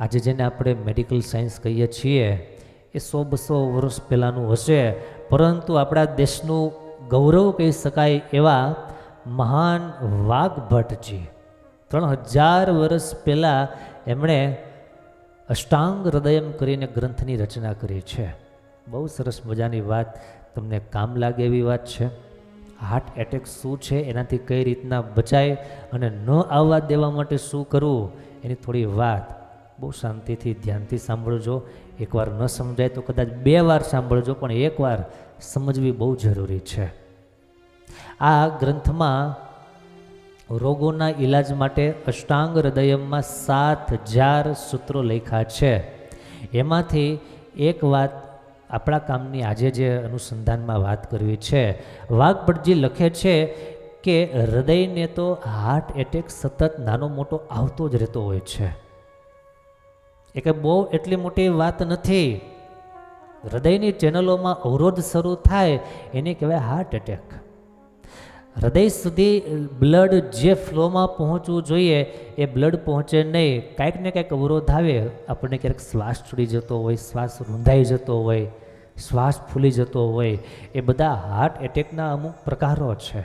આજે જેને આપણે મેડિકલ સાયન્સ કહીએ છીએ, એ સો બસો વર્ષ પહેલાંનું હશે. પરંતુ આપણા દેશનું ગૌરવ કહી શકાય એવા મહાન વાઘભટ્ટજી ત્રણ હજાર વર્ષ પહેલાં એમણે અષ્ટાંગ હૃદયમ કરીને ગ્રંથની રચના કરી છે. બહુ સરસ મજાની વાત તમને કામ લાગે એવી વાત છે. હાર્ટ એટેક શું છે, એનાથી કઈ રીતના બચાય અને ન આવવા દેવા માટે શું કરવું, એની થોડી વાત બહુ શાંતિથી, ધ્યાનથી સાંભળજો. એકવાર ન સમજાય તો કદાચ બે વાર સાંભળજો, પણ એકવાર સમજવી બહુ જરૂરી છે. આ ગ્રંથમાં રોગોના ઈલાજ માટે અષ્ટાંગ હૃદયમમાં સાત હજાર સૂત્રો લખ્યા છે. એમાંથી એક વાત આપણા કામની આજે જે અનુસંધાનમાં વાત કરવી છે. વાઘભટ્ટજી લખે છે કે હૃદયને તો હાર્ટ એટેક સતત નાનો મોટો આવતો જ રહેતો હોય છે. એ કે બહુ એટલી મોટી વાત નથી. હૃદયની ચેનલોમાં અવરોધ શરૂ થાય, એને કહેવાય હાર્ટ એટેક હૃદય સુધી બ્લડ જે ફ્લોમાં પહોંચવું જોઈએ, એ બ્લડ પહોંચે નહીં. કાંઈક ને કાંઈક અવરોધ આવે. આપણને ક્યારેક શ્વાસ છૂટી જતો હોય, શ્વાસ રૂંધાઈ જતો હોય, શ્વાસ ફૂલી જતો હોય. એ બધા હાર્ટ એટેકના અમુક પ્રકારો છે.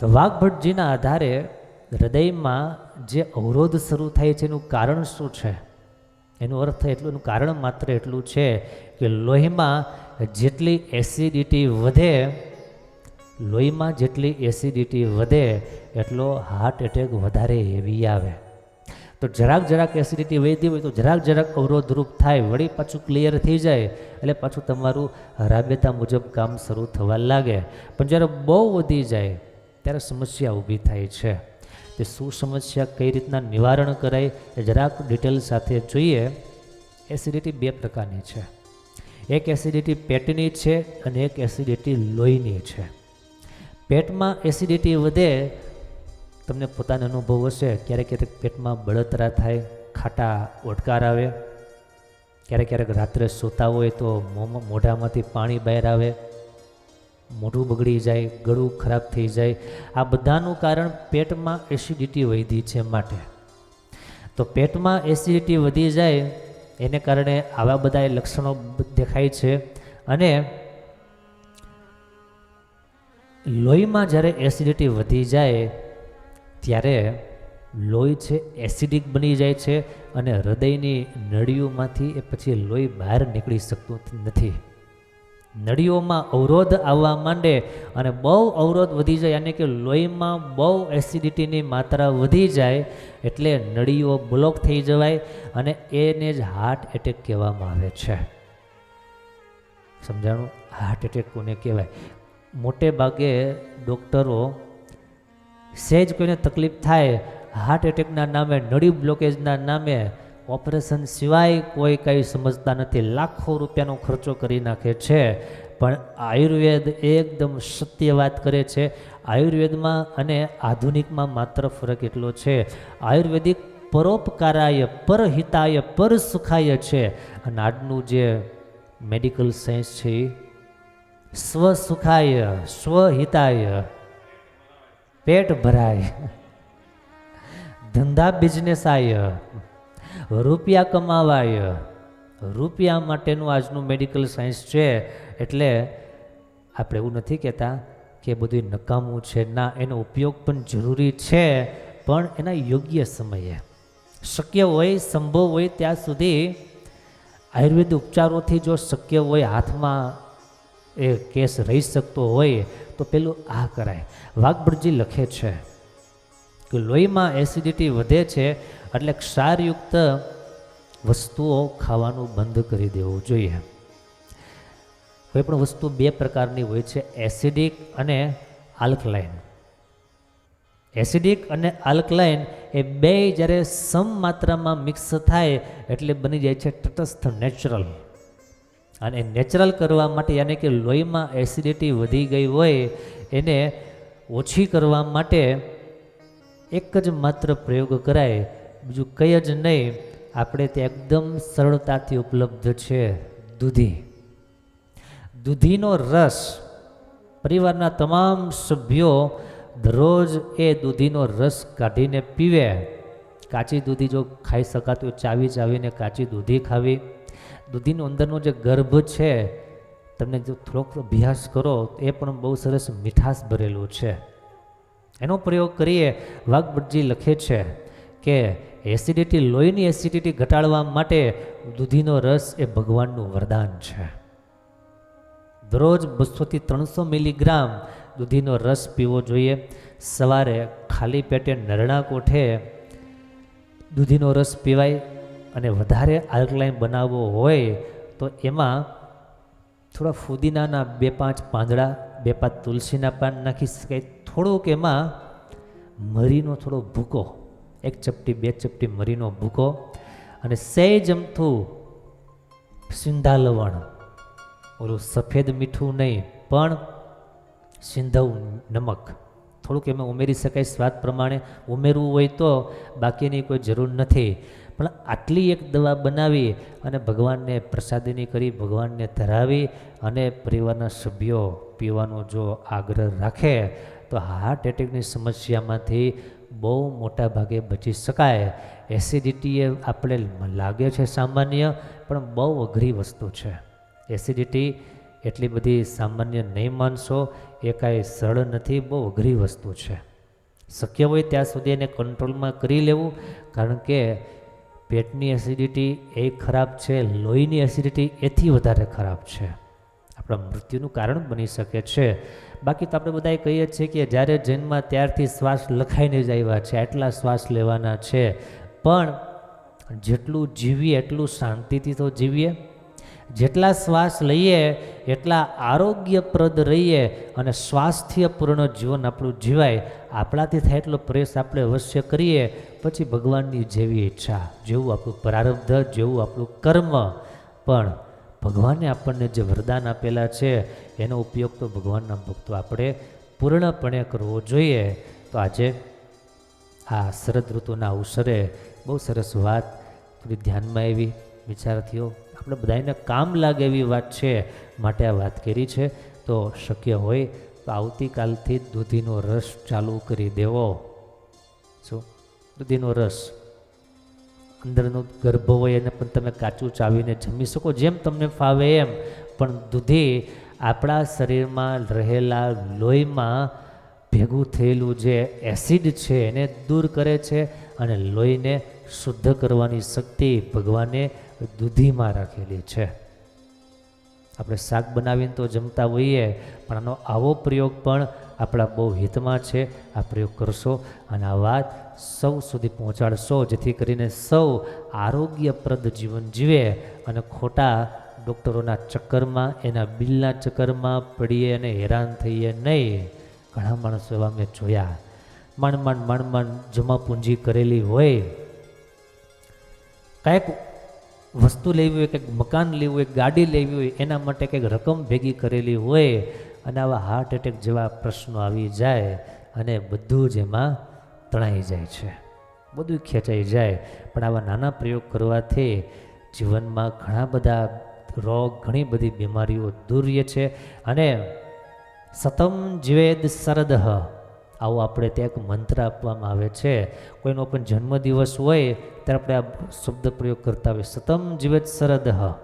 તો વાઘભટ્ટજીના આધારે હૃદયમાં જે અવરોધ શરૂ થાય છે એનું કારણ શું છે? એનો અર્થ એટલું, એનું કારણ માત્ર એટલું છે કે લોહીમાં જેટલી એસિડિટી વધે, લોહીમાં જેટલી એસિડિટી વધે, એટલો હાર્ટ એટેક વધારે હેવી આવે. તો જરાક જરાક એસિડિટી વધી હોય તો જરાક જરાક અવરોધરૂપ થાય, વળી પાછું ક્લિયર થઈ જાય, એટલે પાછું તમારું રાબેતા મુજબ કામ શરૂ થવા લાગે. પણ જ્યારે બહુ વધી જાય, ત્યારે સમસ્યા ઊભી થાય છે. તે શું સમસ્યા કઈ રીતના નિવારણ કરાય એ જરાક ડિટેલ સાથે જોઈએ. એસિડિટી બે પ્રકારની છે. એક એસિડિટી પેટની છે અને એક એસિડિટી લોહીની છે. પેટમાં એસિડિટી વધે, તમને પોતાનો અનુભવ હશે, ક્યારેક ક્યારેક પેટમાં બળતરા થાય, ખાટા ઓટકાર આવે, ક્યારેક ક્યારેક રાત્રે સૂતા હોય તો મોઢામાંથી પાણી બહાર આવે મોઢું બગડી જાય, ગળું ખરાબ થઈ જાય. આ બધાનું કારણ પેટમાં એસિડિટી વધી છે માટે. તો પેટમાં એસિડિટી વધી જાય, એને કારણે આવા બધા લક્ષણો દેખાય છે. અને લોહીમાં જ્યારે એસિડિટી વધી જાય, ત્યારે લોહી છે એસિડિક બની જાય છે અને હૃદયની નળીઓમાંથી એ પછી લોહી બહાર નીકળી શકતું નથી. નળીઓમાં અવરોધ આવવા માંડે અને બહુ અવરોધ વધી જાય, યાની કે લોહીમાં બહુ એસિડિટીની માત્રા વધી જાય, એટલે નળીઓ બ્લોક થઈ જવાય અને એને જ હાર્ટ એટેક કહેવામાં આવે છે. સમજાણું? હાર્ટ એટેક કોને કહેવાય? મોટે ભાગે ડૉક્ટરો સહેજ કોઈને તકલીફ થાય હાર્ટ એટેકના નામે, નળી બ્લોકેજના નામે ઓપરેશન સિવાય કોઈ કંઈ સમજતા નથી. લાખો રૂપિયાનો ખર્ચો કરી નાખે છે. પણ આયુર્વેદ એકદમ સત્ય વાત કરે છે. આયુર્વેદમાં અને આધુનિકમાં માત્ર ફરક એટલો છે. આયુર્વેદિક પરોપકારાય, પરહિતાય પર સુખાય છે. અને આજનું જે મેડિકલ સાયન્સ છે સ્વસુખાય, સ્વહિતાય, પેટ ભરાય, ધંધા બિઝનેસ આય રૂપિયા કમાવાય. રૂપિયા માટેનું આજનું મેડિકલ સાયન્સ છે, એટલે આપણે એવું નથી કહેતા કે બધું નકામું છે. ના, એનો ઉપયોગ પણ જરૂરી છે, પણ એના યોગ્ય સમયે. શક્ય હોય, સંભવ હોય ત્યાં સુધી આયુર્વેદ ઉપચારોથી જો શક્ય હોય, હાથમાં એ કેસ રહી શકતો હોય, તો પેલું આ કરાય. વાઘબડજી લખે છે કે લોહીમાં એસિડિટી વધે છે એટલે ક્ષારયુક્ત વસ્તુઓ ખાવાનું બંધ કરી દેવું જોઈએ. કોઈ પણ વસ્તુ બે પ્રકારની હોય છે, એસિડિક અને આલ્કલાઇન. એસિડિક અને આલ્કલાઇન એ બે જ્યારે સમ માત્રામાં મિક્સ થાય એટલે બની જાય છે તટસ્થ નેચરલ. અને નેચરલ કરવા માટે યાને કે લોહીમાં એસિડિટી વધી ગઈ હોય, એને ઓછી કરવા માટે એક જ માત્ર પ્રયોગ કરાય બીજું કંઈ જ નહીં, આપણે તે એકદમ સરળતાથી ઉપલબ્ધ છે દૂધી. દૂધીનો રસ પરિવારના તમામ સભ્યો દરરોજ એ દૂધીનો રસ કાઢીને પીવે. કાચી દૂધી જો ખાઈ શકાતું ચાવી ચાવીને કાચી દૂધી ખાવી. દૂધીનો અંદરનો જે ગર્ભ છે, તમને જો થોડોક અભ્યાસ કરો, એ પણ બહુ સરસ મીઠાશ ભરેલું છે. એનો પ્રયોગ કરીએ. વાઘભટજી લખે છે કે એસિડિટી લોહીની એસિડિટી ઘટાડવા માટે દૂધીનો રસ એ ભગવાનનું વરદાન છે. દરરોજ બસોથી ત્રણસો મિલીગ્રામ દૂધીનો રસ પીવો જોઈએ. સવારે ખાલી પેટે નરણા કોઠે દૂધીનો રસ પીવાય અને વધારે આલ્કલાઇન બનાવવો હોય તો એમાં થોડા ફુદીનાના બે પાંચ પાંદડા, બે પાંચ તુલસીના પાન નાખી શકાય. થોડુંક એમાં મરીનો થોડો ભૂકો એક ચપટી, બે ચપટી મરીનો ભૂકો અને સહેજ અમથું સિંધા લવણ ઓલું સફેદ મીઠું નહીં, પણ સિંધવ નમક. થોડુંક એમાં ઉમેરી શકાય સ્વાદ પ્રમાણે. ઉમેરવું હોય તો બાકીની કોઈ જરૂર નથી. પણ આટલી એક દવા બનાવી અને ભગવાનને પ્રસાદીની કરી, ભગવાનને ધરાવી અને પરિવારના સભ્યો પીવાનો જો આગ્રહ રાખે, તો હાર્ટ એટેકની સમસ્યામાંથી બહુ મોટા ભાગે બચી શકાય. એસિડિટી એ આપણે લાગે છે સામાન્ય, પણ બહુ અઘરી વસ્તુ છે. એસિડિટી એટલી બધી સામાન્ય નહીં માનશો, એ કાંઈ સરળ નથી, બહુ અઘરી વસ્તુ છે. શક્ય હોય ત્યાં સુધી એને કંટ્રોલમાં કરી લેવું, કારણ કે પેટની એસિડિટી એ ખરાબ છે, લોહીની એસિડિટી એથી વધારે ખરાબ છે. આપણા મૃત્યુનું કારણ બની શકે છે. બાકી તો આપણે બધાએ કહીએ છીએ કે જ્યારે જન્મ ત્યારથી શ્વાસ લખાઈને જ આવ્યા છે, આટલા શ્વાસ લેવાના છે. પણ જેટલું જીવીએ એટલું શાંતિથી તો જીવીએ. જેટલા શ્વાસ લઈએ એટલા આરોગ્યપ્રદ રહીએ અને સ્વાસ્થ્યપૂર્ણ જીવન આપણું જીવાય. આપણાથી થાય એટલો પ્રયાસ આપણે અવશ્ય કરીએ. પછી ભગવાનની જેવી ઈચ્છા, જેવું આપણું પ્રારબ્ધ, જેવું આપણું કર્મ. પણ ભગવાને આપણને જે વરદાન આપેલા છે, એનો ઉપયોગ તો ભગવાનના ભક્તો આપણે પૂર્ણપણે કરવો જોઈએ. તો આજે આ શરદ ઋતુના અવસરે બહુ સરસ વાત થોડી ધ્યાનમાં એવી વિચારથીઓ, આપણે બધાને કામ લાગે એવી વાત છે માટે આ વાત કરી છે. તો શક્ય હોય તો આવતીકાલથી દૂધીનો રસ ચાલુ કરી દેવો. શું? દૂધીનો રસ. અંદરનો ગર્ભ હોય એને પણ તમે કાચું ચાવીને જમી શકો, જેમ તમને ફાવે એમ. પણ દૂધી આપણા શરીરમાં રહેલા લોહીમાં ભેગું થયેલું જે એસિડ છે એને દૂર કરે છે અને લોહીને શુદ્ધ કરવાની શક્તિ ભગવાને દૂધીમાં રાખેલી છે. આપણે શાક બનાવીને તો જમતા હોઈએ, પણ આનો આવો પ્રયોગ પણ આપણા બહુ હિતમાં છે. આ પ્રયોગ કરશો અને આ વાત સૌ સુધી પહોંચાડશો, જેથી કરીને સૌ આરોગ્યપ્રદ જીવન જીવે અને ખોટા ડૉક્ટરોના ચક્કરમાં, એના બિલના ચક્કરમાં પડીએ અને હેરાન થઈએ નહીં. ઘણા માણસો એવા મેં જોયા. માંડ માંડ માંડ માંડ જમા પૂંજી કરેલી હોય. કાંઈક વસ્તુ લેવી હોય, કંઈક મકાન લેવું હોય, ગાડી લેવી હોય, એના માટે કંઈક રકમ ભેગી કરેલી હોય અને આવા હાર્ટ એટેક જેવા પ્રશ્નો આવી જાય અને બધું જ એમાં તણાઈ જાય છે. બધું ખેંચાઈ જાય. પણ આવા નાના પ્રયોગ કરવાથી જીવનમાં ઘણા બધા રોગ, ઘણી બધી બીમારીઓ દૂર રહે છે અને સતમ જીવેદ સરદહ આવો આપણે ત્યાં એક મંત્ર આપવામાં આવે છે. કોઈનો પણ જન્મદિવસ હોય, ત્યારે આપણે આ શબ્દ પ્રયોગ કરતા હોય સતમ જીવેદ શરદહ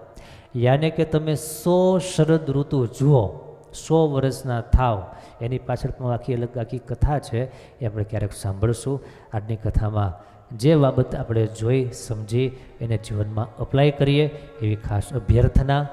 યાને કે તમે સો શરદ ઋતુ જુઓ. સો વર્ષના થાવ. એની પાછળ પણ આખી અલગ આખી કથા છે, એ આપણે ક્યારેક સાંભળશું. આજની કથામાં જે બાબત આપણે જોઈ, સમજી, એને જીવનમાં અપ્લાય કરીએ એવી ખાસ અભ્યર્થના